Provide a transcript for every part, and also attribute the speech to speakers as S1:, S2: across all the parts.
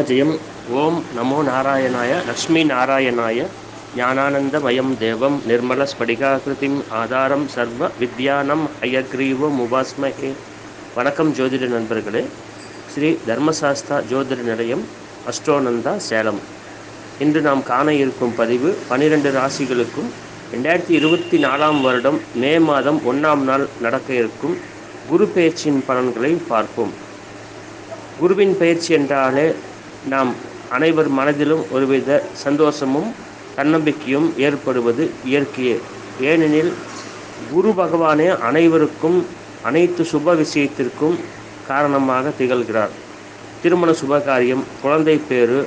S1: ஜெயம் ஓம் நமோ நாராயணாய லக்ஷ்மி நாராயணாய ஞானானந்தமயம் தேவம் நிர்மலஸ்படிகாகிருதிம் ஆதாரம் சர்வ வித்யானம் ஹயக்ரீவம் உபாஸ்மகே வணக்கம் ஜோதிட நண்பர்களே. ஸ்ரீ தர்மசாஸ்தா ஜோதிட நிலையம் அஸ்ட்ரோனந்தா சேலம். இன்று நாம் காண இருக்கும் பதிவு பனிரெண்டு ராசிகளுக்கும் ரெண்டாயிரத்தி இருபத்தி நாலாம் வருடம் மே மாதம் ஒன்றாம் நாள் நடக்க இருக்கும் குரு பெயர்ச்சியின் பலன்களை பார்ப்போம். குருவின் பயிற்சி என்றாலே நாம் அனைவர் மனதிலும் ஒருவித சந்தோஷமும் தன்னம்பிக்கையும் ஏற்படுவது இயற்கையே. ஏனெனில் குரு பகவானே அனைவருக்கும் அனைத்து சுப விஷயத்திற்கும் காரணமாக திகழ்கிறார். திருமண சுபகாரியம் குழந்தை பேரு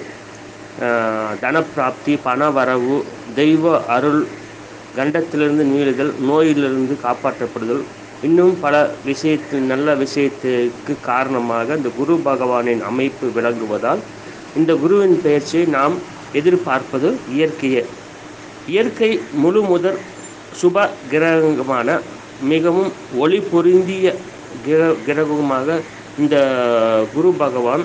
S1: தனப்பிராப்தி பண வரவு தெய்வ அருள் கண்டத்திலிருந்து நீளுதல் நோயிலிருந்து காப்பாற்றப்படுதல் இன்னும் பல விஷயத்தில் நல்ல விஷயத்திற்கு காரணமாக இந்த குரு பகவானின் அமைப்பு விளங்குவதால் இந்த குருவின் பெயர்ச்சியை நாம் எதிர்பார்ப்பது இயற்கையே. இயற்கை முழு முதற் சுப கிரகமான மிகவும் ஒளி பொருந்திய கிர கிரகமாக இந்த குரு பகவான்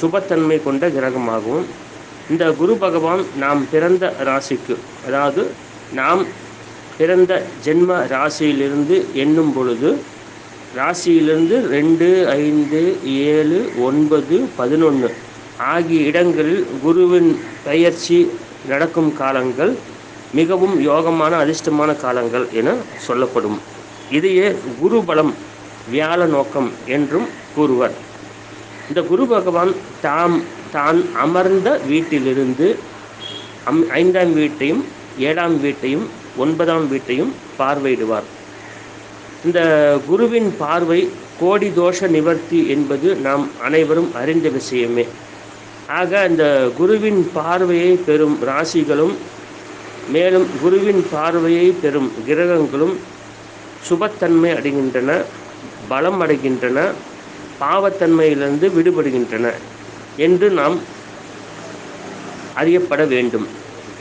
S1: சுபத்தன்மை கொண்ட கிரகமாகவும் இந்த குரு பகவான் நாம் பிறந்த ராசிக்கு அதாவது நாம் பிறந்த ஜென்ம ராசியிலிருந்து எண்ணும் பொழுது ராசியிலிருந்து ரெண்டு ஐந்து ஏழு ஒன்பது பதினொன்று ஆகிய இடங்களில் குருவின் பெயர்ச்சி நடக்கும் காலங்கள் மிகவும் யோகமான அதிர்ஷ்டமான காலங்கள் என சொல்லப்படும். இதையே குரு பலம் வியாழ நோக்கம் என்றும் கூறுவர். இந்த குரு பகவான் தாம் தான் அமர்ந்த வீட்டிலிருந்து அம் ஐந்தாம் வீட்டையும் ஏழாம் வீட்டையும் ஒன்பதாம் வீட்டையும் பார்வையிடுவார். இந்த குருவின் பார்வை கோடி தோஷ நிவர்த்தி என்பது நாம் அனைவரும் அறிந்த விஷயமே. ஆக அந்த குருவின் பார்வையை பெறும் ராசிகளும் மேலும் குருவின் பார்வையை பெறும் கிரகங்களும் சுபத்தன்மை அடைகின்றன பலம் அடைகின்றன பாவத்தன்மையிலிருந்து விடுபடுகின்றன என்று நாம் அறியப்பட வேண்டும்.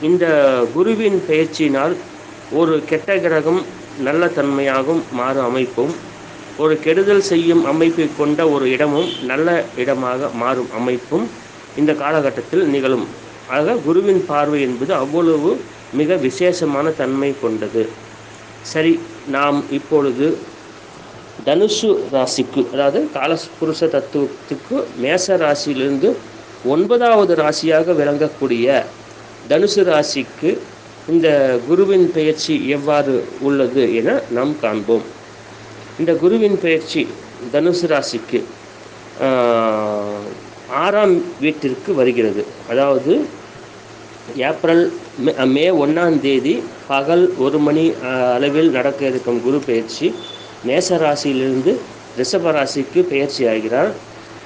S1: இந்த குருவின் பயிற்சியினால் ஒரு கெட்ட கிரகம் நல்ல தன்மையாகவும் மாறும் அமைப்பும் ஒரு கெடுதல் செய்யும் அமைப்பை கொண்ட ஒரு இடமும் நல்ல இடமாக மாறும் அமைப்பும் இந்த காலகட்டத்தில் நிகழும். ஆக குருவின் பார்வை என்பது அவ்வளவு மிக விசேஷமான தன்மை கொண்டது. சரி நாம் இப்பொழுது தனுசு ராசிக்கு அதாவது காலபுருஷ தத்துவத்துக்கு மேச ராசியிலிருந்து ஒன்பதாவது ராசியாக விளங்கக்கூடிய தனுசு ராசிக்கு இந்த குருவின் பெயர்ச்சி எவ்வாறு உள்ளது என நாம் காண்போம். இந்த குருவின் பெயர்ச்சி தனுசு ராசிக்கு ஆறாம் வீட்டிற்கு வருகிறது. அதாவது ஏப்ரல் மே ஒன்றாம் தேதி பகல் ஒரு மணி அளவில் நடக்க இருக்கும் குரு பயிற்சி மேச ராசியிலிருந்து ரிஷப ராசிக்கு பயிற்சி ஆகிறார்.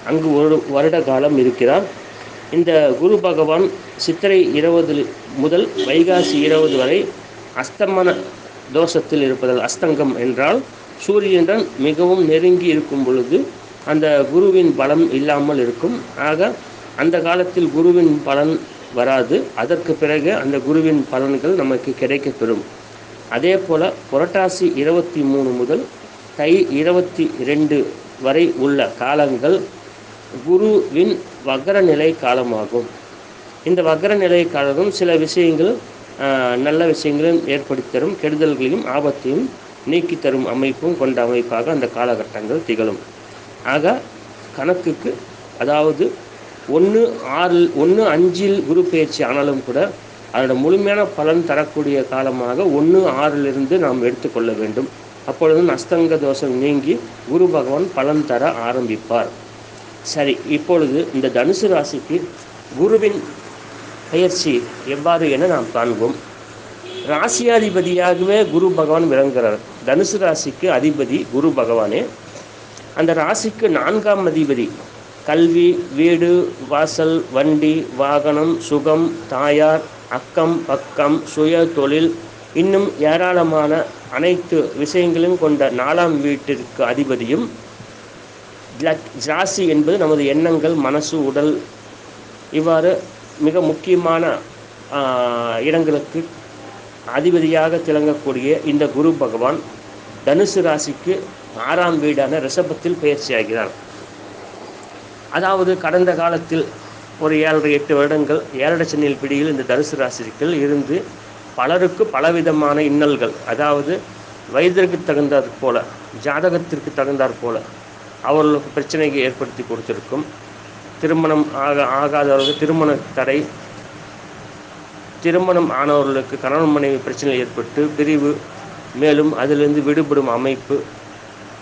S1: அங்கு ஒரு வருட காலம் இருக்கிறார். இந்த குரு பகவான் சித்திரை இருபது முதல் வைகாசி இருபது வரை அஸ்தமன தோஷத்தில் இருப்பதால் அஸ்தங்கம் என்றால் சூரியனுடன் மிகவும் நெருங்கி இருக்கும் பொழுது அந்த குருவின் பலம் இல்லாமல் இருக்கும். ஆக அந்த காலத்தில் குருவின் பலன் வராது. அதற்கு பிறகு அந்த குருவின் பலன்கள் நமக்கு கிடைக்கப்பெறும். அதே போல் புரட்டாசி இருபத்தி மூணு முதல் தை இருபத்தி ரெண்டு வரை உள்ள காலங்கள் குருவின் வக்கர நிலை காலமாகும். இந்த வக்கர நிலை சில விஷயங்கள் நல்ல விஷயங்களும் ஏற்படுத்தி தரும் கெடுதல்களையும் ஆபத்தையும் நீக்கி தரும் அமைப்பும் கொண்ட அமைப்பாக அந்த காலகட்டங்கள் திகழும். ஆக கணக்குக்கு அதாவது ஒன்று ஆறு ஒன்று அஞ்சில் குரு பயிற்சி ஆனாலும் கூட அதோட முழுமையான பலன் தரக்கூடிய காலமாக ஒன்று ஆறிலிருந்து நாம் எடுத்துக்கொள்ள வேண்டும். அப்பொழுது அஸ்தங்க தோஷம் நீங்கி குரு பகவான் பலன் தர ஆரம்பிப்பார். சரி இப்பொழுது இந்த தனுசு ராசிக்கு குருவின் பயிற்சி எவ்வாறு என நாம் காண்போம். ராசியாதிபதியாகவே குரு பகவான் விளங்குகிறார். தனுசு ராசிக்கு அதிபதி குரு பகவானே. அந்த ராசிக்கு நான்காம் அதிபதி. கல்வி வீடு வாசல் வண்டி வாகனம் சுகம் தாயார் அக்கம் பக்கம் சுய தொழில். இன்னும் ஏராளமான அனைத்து விஷயங்களும் கொண்ட நாலாம் வீட்டிற்கு அதிபதியும் ராசி என்பது நமது எண்ணங்கள் மனசு உடல். இவ்வாறு மிக முக்கியமான இடங்களுக்கு அதிபதியாக திளங்கக்கூடிய இந்த குரு பகவான் தனுசு ராசிக்கு ஆறாம் வீடான ரிஷபத்தில் பயிற்சியாகிறார் அதாவது கடந்த காலத்தில் ஒரு ஏழரை எட்டு வருடங்கள் ஏழரை சனியில் பிடியில் இந்த தனுசு ராசிகள் இருந்து பலருக்கு பலவிதமான இன்னல்கள். அதாவது வயதிற்கு தகுந்தாற் போல ஜாதகத்திற்கு தகுந்தாற் போல அவர்களுக்கு பிரச்சனையை ஏற்படுத்தி கொடுத்திருக்கும். திருமணம் ஆக ஆகாதவர்களுக்கு திருமண தடை திருமணம் ஆனவர்களுக்கு கணவன் மனைவி பிரச்சனை ஏற்பட்டு பிரிவு மேலும் அதிலிருந்து விடுபடும் அமைப்பு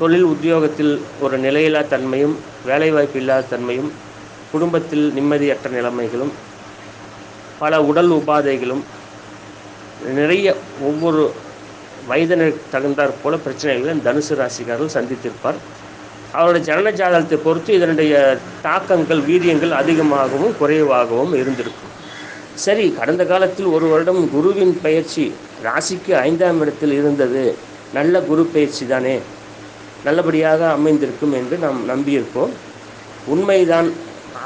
S1: தொழில் உத்தியோகத்தில் ஒரு நிலையில்லா தன்மையும் வேலைவாய்ப்பு இல்லாத தன்மையும் குடும்பத்தில் நிம்மதியற்ற நிலைமைகளும் பல உடல் உபாதைகளும் நிறைய ஒவ்வொரு வயதினருக்கு தகுந்தாற் போல பிரச்சனைகளை தனுசு ராசிக்காரர்கள் சந்தித்திருப்பார். அவருடைய ஜனன ஜாதகத்தை பொறுத்து இதனுடைய தாக்கங்கள் வீரியங்கள் அதிகமாகவும் குறைவாகவும் இருந்திருக்கும். சரி கடந்த காலத்தில் ஒரு வருடம் குருவின் பயிற்சி ராசிக்கு ஐந்தாம் இடத்தில் இருந்தது. நல்ல குரு பயிற்சி தானே? நல்லபடியாக அமைந்திருக்கும் என்று நாம் நம்பியிருப்போம். உண்மைதான்.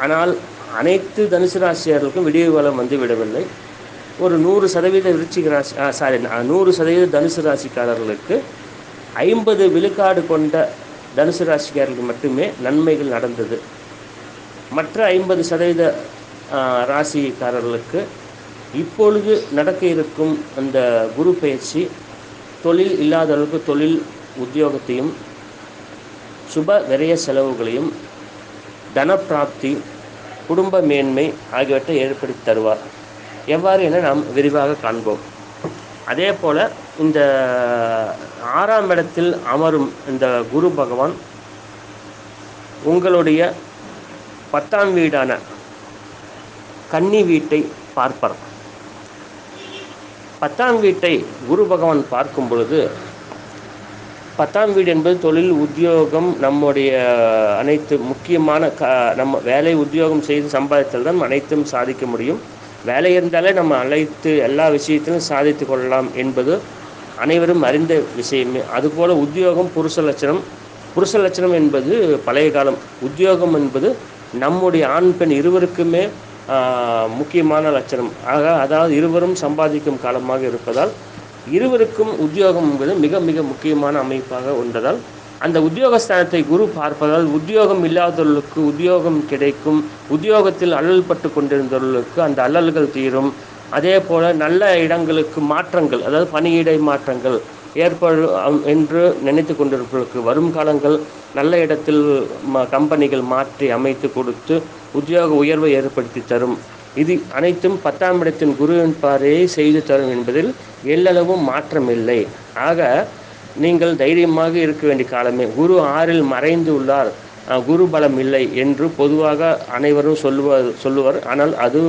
S1: ஆனால் அனைத்து தனுசு ராசியாளர்களுக்கும் விடிவு காலம் வந்து விடவில்லை. ஒரு நூறு சதவீத விருச்சிக ராசி சாரி நூறு சதவீத தனுசு ராசிக்காரர்களுக்கு ஐம்பது விழுக்காடு கொண்ட தனுசு ராசிக்காரர்களுக்கு மட்டுமே நன்மைகள் நடந்தது. மற்ற ஐம்பது சதவீத ராசிக்காரர்களுக்கு இப்பொழுது நடக்க இருக்கும் அந்த குரு பயிற்சி தொழில் இல்லாதவர்களுக்கு தொழில் உத்தியோகத்தையும் சுப விரய செலவுகளையும் தனப்பிராப்தி குடும்ப மேன்மை ஆகியவற்றை ஏற்படுத்தி தருவார். எவ்வாறு என நாம் விரிவாக காண்போம். அதே போல் இந்த ஆறாம் இடத்தில் அமரும் இந்த குரு பகவான் உங்களுடைய பத்தாம் வீடான கன்னி வீட்டை பார்ப்பார். பத்தாம் வீட்டை குரு பகவான் பார்க்கும் பொழுது பத்தாம் வீடு என்பது தொழில் உத்தியோகம் நம்முடைய அனைத்து முக்கியமான க நம்ம வேலை உத்தியோகம் செய்து சம்பாதித்தால் தான் அனைத்தும் சாதிக்க முடியும். வேலை இருந்தாலே நம்ம அனைத்து எல்லா விஷயத்திலும் சாதித்து கொள்ளலாம் என்பது அனைவரும் அறிந்த விஷயமே. அதுபோல் உத்தியோகம் புருஷ லட்சணம். புருஷ லட்சணம் என்பது பழைய காலம். உத்தியோகம் என்பது நம்முடைய ஆண் பெண் இருவருக்குமே முக்கியமான லட்சணம். ஆக அதாவது இருவரும் சம்பாதிக்கும் காலமாக இருப்பதால் இருவருக்கும் உத்தியோகம் என்பது மிக மிக முக்கியமான அமைப்பாக உள்ளதால் அந்த உத்தியோகஸ்தானத்தை குரு பார்ப்பதால் உத்தியோகம் இல்லாதவர்களுக்கு உத்தியோகம் கிடைக்கும். உத்தியோகத்தில் அல்லல் பட்டு கொண்டிருந்தவர்களுக்கு அந்த அல்லல்கள் தீரும். அதே போல நல்ல இடங்களுக்கு மாற்றங்கள் அதாவது பணியிடை மாற்றங்கள் ஏற்படும் என்று நினைத்து கொண்டிருப்பவர்களுக்கு வரும் காலங்கள் நல்ல இடத்தில் ம- கம்பெனிகள் மாற்றி அமைத்து கொடுத்து உத்தியோக உயர்வை ஏற்படுத்தி தரும். இது அனைத்தும் பத்தாம் இடத்தின் குருவின் பார்வையை செய்து தரும் என்பதில் எல்லளவும் மாற்றமில்லை. ஆக நீங்கள் தைரியமாக இருக்க வேண்டிய காலமே குரு ஆறில் மறைந்து உள்ளார். குரு பலம் இல்லை என்று பொதுவாக அனைவரும் சொல்லுவார் சொல்லுவார். ஆனால் அது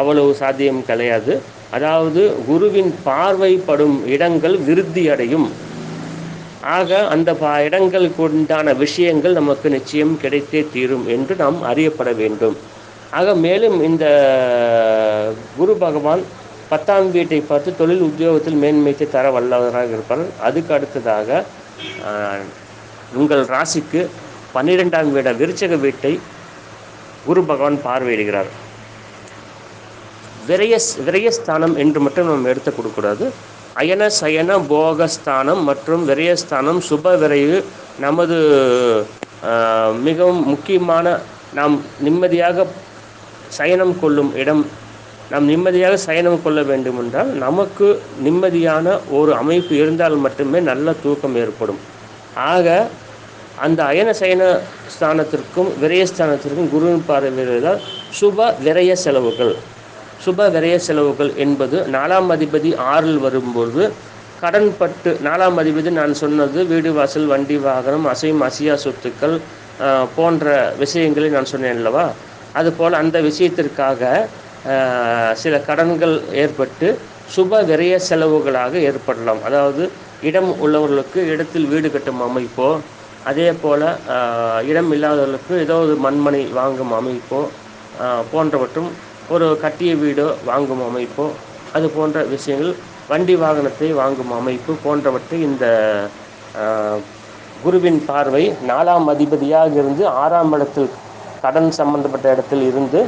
S1: அவ்வளவு சாத்தியம் கிடையாது. அதாவது குருவின் பார்வைப்படும் இடங்கள் விருத்தி அடையும். ஆக அந்த ப இடங்களுக்கு உண்டான விஷயங்கள் நமக்கு நிச்சயம் கிடைத்தே தீரும் என்று நாம் அறியப்பட வேண்டும். ஆக மேலும் இந்த குரு பகவான் பத்தாம் வீட்டை பார்த்து தொழில் உத்தியோகத்தில் மேன்மைக்கு தர வல்லவராக இருப்பார். அதுக்கு அடுத்ததாக உங்கள் ராசிக்கு பன்னிரெண்டாம் வீட விருச்சக வீட்டை குரு பகவான் பார்வையிடுகிறார். விரய விரயஸ்தானம் என்று மட்டும் நம்ம எடுத்து கொடுக்கூடாது அயன சயன போகஸ்தானம் மற்றும் விரயஸ்தானம் சுப விரைவு நமது மிகவும் முக்கியமான நாம் நிம்மதியாக சயனம் கொள்ளும் இடம். நாம் நிம்மதியாக சயனம் கொள்ள வேண்டுமென்றால் நமக்கு நிம்மதியான ஒரு அமைப்பு இருந்தால் மட்டுமே நல்ல தூக்கம் ஏற்படும். ஆக அந்த அயன சயன ஸ்தானத்திற்கும் விரயஸ்தானத்திற்கும் குருவின் பார்வையிடுவதால் சுப விரய செலவுகள். சுப விரய செலவுகள் என்பது நாலாம் அதிபதி ஆறில் வரும்போது கடன்பட்டு நாலாம் அதிபதி நான் சொன்னது வீடு வாசல் வண்டி வாகனம் அசையும் அசையா சொத்துக்கள் போன்ற விஷயங்களை நான் சொன்னேன் அல்லவா? அதுபோல் அந்த விஷயத்திற்காக சில கடன்கள் ஏற்பட்டு சுப விரய செலவுகளாக ஏற்படலாம். அதாவது இடம் உள்ளவர்களுக்கு இடத்தில் வீடு கட்டும் அமைப்போ அதே போல் இடம் இல்லாதவர்களுக்கு ஏதோ ஒரு மண்மனை வாங்கும் அமைப்போ போன்றவற்றும் ஒரு கட்டிய வீடோ வாங்கும் அமைப்போ அது போன்ற விஷயங்கள் வண்டி வாகனத்தை வாங்கும் அமைப்பு போன்றவற்றை இந்த குருவின் பார்வை நாலாம் அதிபதியாக இருந்து ஆறாம் இடத்தில் கடன் சம்பந்தப்பட்ட இடத்தில் இருந்து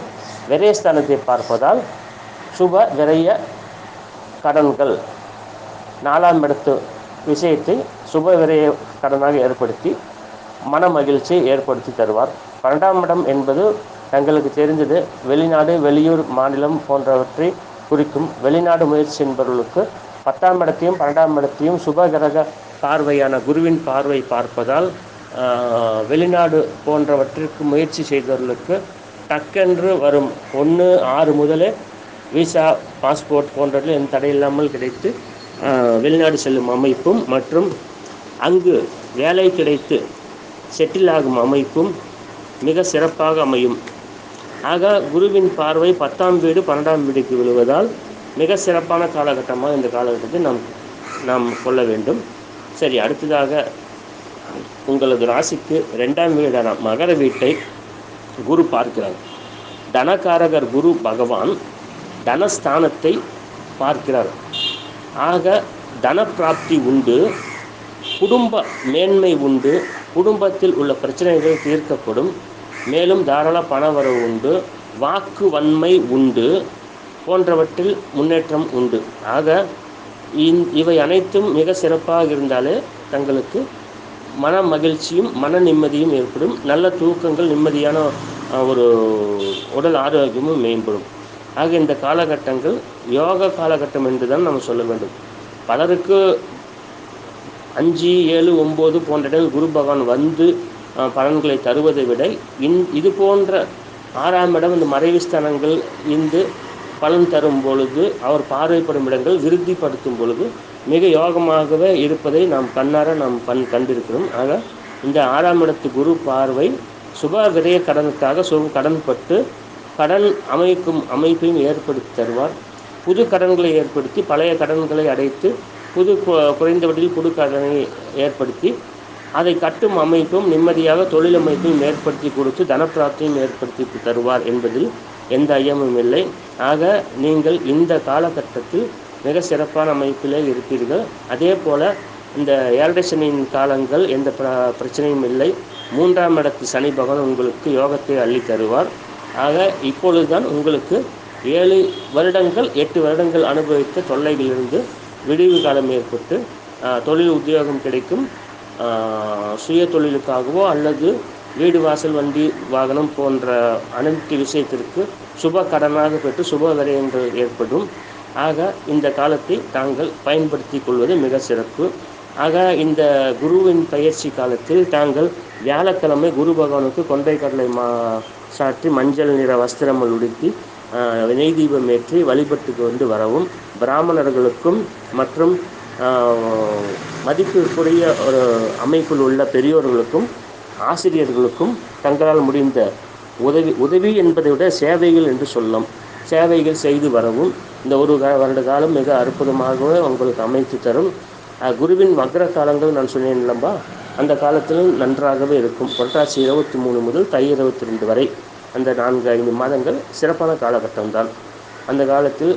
S1: விரயஸ்தானத்தை பார்ப்பதால் சுப விரய கடன்கள் நாலாம் இடத்து விஷயத்தை சுப விரய கடனாக ஏற்படுத்தி மன மகிழ்ச்சியை ஏற்படுத்தி தருவார். பன்னெண்டாம் இடம் என்பது தங்களுக்கு தெரிந்தது. வெளிநாடு வெளியூர் மாநிலம் போன்றவற்றை குறிக்கும் வெளிநாடு முயற்சி என்பவர்களுக்கு பத்தாம் இடத்தையும் பன்னெண்டாம் இடத்தையும் சுபகிரக பார்வையான குருவின் பார்வை பார்ப்பதால் வெளிநாடு போன்றவற்றிற்கு முயற்சி செய்தவர்களுக்கு டக்கென்று வரும் ஒன்று ஆறு முதலே விசா பாஸ்போர்ட் போன்றவற்றில் எந்த தடையில்லாமல் கிடைத்து வெளிநாடு செல்லும் அமைப்பும் மற்றும் அங்கு வேலை கிடைத்து செட்டில் ஆகும் அமைப்பும் மிக சிறப்பாக அமையும். ஆக குருவின் பார்வை பத்தாம் வீடு பன்னெண்டாம் வீடுக்கு விழுவதால் மிக சிறப்பான காலகட்டமாக இந்த காலகட்டத்தை நாம் நாம் கொள்ள வேண்டும். சரி அடுத்ததாக உங்களது ராசிக்கு ரெண்டாம் வீடான மகர வீட்டை குரு பார்க்கிறார். தனகாரகர் குரு பகவான் தனஸ்தானத்தை பார்க்கிறார். ஆக தனப்பிராப்தி உண்டு குடும்ப மேன்மை உண்டு குடும்பத்தில் உள்ள பிரச்சனைகள் தீர்க்கப்படும். மேலும் தாராள பணவரவு உண்டு வாக்கு வன்மை உண்டு போன்றவற்றில் முன்னேற்றம் உண்டு. ஆக இவை அனைத்தும் மிக சிறப்பாக இருந்தாலே தங்களுக்கு மன மகிழ்ச்சியும் மன நிம்மதியும் ஏற்படும். நல்ல தூக்கங்கள் நிம்மதியான ஒரு உடல் ஆரோக்கியமும் மேம்படும். ஆக இந்த காலகட்டங்கள் யோக காலகட்டம் என்று தான் நம்ம சொல்ல வேண்டும். பலருக்கு அஞ்சு ஏழு ஒம்பது போன்ற இடங்கள் குரு பகவான் வந்து பலன்களை தருவதை விட இன் இது போன்ற ஆறாம் இடம் இந்த மறைவு ஸ்தானங்கள் இந்து பலன் தரும் பொழுது அவர் பார்வைப்படும் இடங்கள் விருத்திப்படுத்தும் பொழுது மிக யோகமாகவே இருப்பதை நாம் கண்ணார நாம் கண் கண்டிருக்கிறோம். ஆக இந்த ஆறாம் இடத்து குரு பார்வை சுப விரய கடனுக்காக சு கடன்பட்டு கடன் அமைக்கும் அமைப்பையும் ஏற்படுத்தி தருவார். புது கடன்களை ஏற்படுத்தி பழைய கடன்களை அடைத்து புது கு- குறைந்த வட்டியில் புது கடனை ஏற்படுத்தி அதை கட்டும் அமைப்பும் நிம்மதியாக தொழில் அமைப்பையும் ஏற்படுத்தி கொடுத்து தனப்பிராப்தியும் ஏற்படுத்தி தருவார் என்பதில் எந்த ஐயமும் இல்லை. ஆக நீங்கள் இந்த காலகட்டத்தில் மிக சிறப்பான அமைப்பில் இருப்பீர்கள். அதே போல இந்த ஏழரை சனியின் காலங்கள் எந்த பிர- பிரச்சனையும் இல்லை. மூன்றாம் இடத்து சனி பகவான் உங்களுக்கு யோகத்தை அள்ளி தருவார். ஆக இப்பொழுதுதான் உங்களுக்கு ஏழு வருடங்கள் எட்டு வருடங்கள் அனுபவித்த தொல்லைகளிலிருந்து விடிவு காலம் ஏற்பட்டு தொழில் உத்தியோகம் கிடைக்கும். சுய தொழிலுக்காகவோ அல்லது வீடு வாசல் வண்டி வாகனம் போன்ற அனைத்து விஷயத்திற்கு சுப கடனாக பெற்று சுப விரயங்கள் ஏற்படும். ஆக இந்த காலத்தை தாங்கள் பயன்படுத்தி கொள்வது மிக சிறப்பு. ஆக இந்த குருவின் பயிற்சி காலத்தில் தாங்கள் வியாழக்கிழமை குரு பகவானுக்கு கொண்டை கடலை மா சாற்றி மஞ்சள் நிற வஸ்திரங்கள் உடுத்தி நெய் தீபம் ஏற்றி வழிபட்டு கொண்டு வரவும் பிராமணர்களுக்கும் மற்றும் ஆஹ், மதிப்பிற்குரிய ஒரு அமைப்பில் உள்ள பெரியோர்களுக்கும் ஆசிரியர்களுக்கும் தங்களால் முடிந்த உதவி உதவி என்பதை விட சேவைகள் என்று சொல்லும் சேவைகள் செய்து வரவும் இந்த ஒரு வருட காலம் மிக அற்புதமாகவே உங்களுக்கு அமைத்து தரும். குருவின் வக்ர காலங்கள் நான் சொன்னேன் இல்லம்பா. அந்த காலத்திலும் நன்றாகவே இருக்கும். புரட்டாசி இருபத்தி மூணு முதல் தை இருபத்தி ரெண்டு வரை. அந்த நான்கு ஐந்து மாதங்கள் சிறப்பான காலகட்டம்தான் அந்த காலத்தில்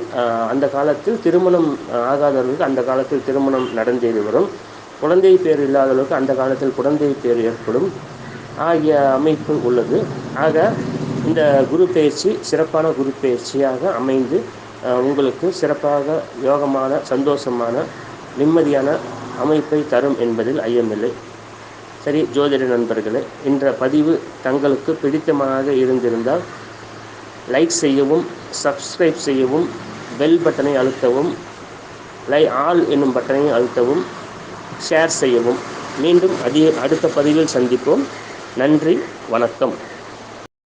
S1: அந்த காலத்தில் திருமணம் ஆகாதவர்களுக்கு அந்த காலத்தில் திருமணம் நடந்தேறி வரும். குழந்தை பேர் இல்லாதவர்களுக்கு அந்த காலத்தில் குழந்தை பேர் ஏற்படும். ஆகிய அமைப்பு உள்ளது. ஆக இந்த குரு பயிற்சி சிறப்பான குரு பயிற்சியாக அமைந்து உங்களுக்கு சிறப்பாக யோகமான சந்தோஷமான நிம்மதியான அமைப்பை தரும் என்பதில் ஐயமில்லை. சரி ஜோதிட நண்பர்களே இன்ற பதிவு தங்களுக்கு பிடித்தமாக இருந்திருந்தால் லைக் செய்யவும் சப்ஸ்கிரைப் செய்யவும் பெல் பட்டனை அழுத்தவும் லை ஆல் என்னும் பட்டனை அழுத்தவும் ஷேர் செய்யவும். மீண்டும் அதிக அடுத்த பதிவில் சந்திப்போம். நன்றி வணக்கம்.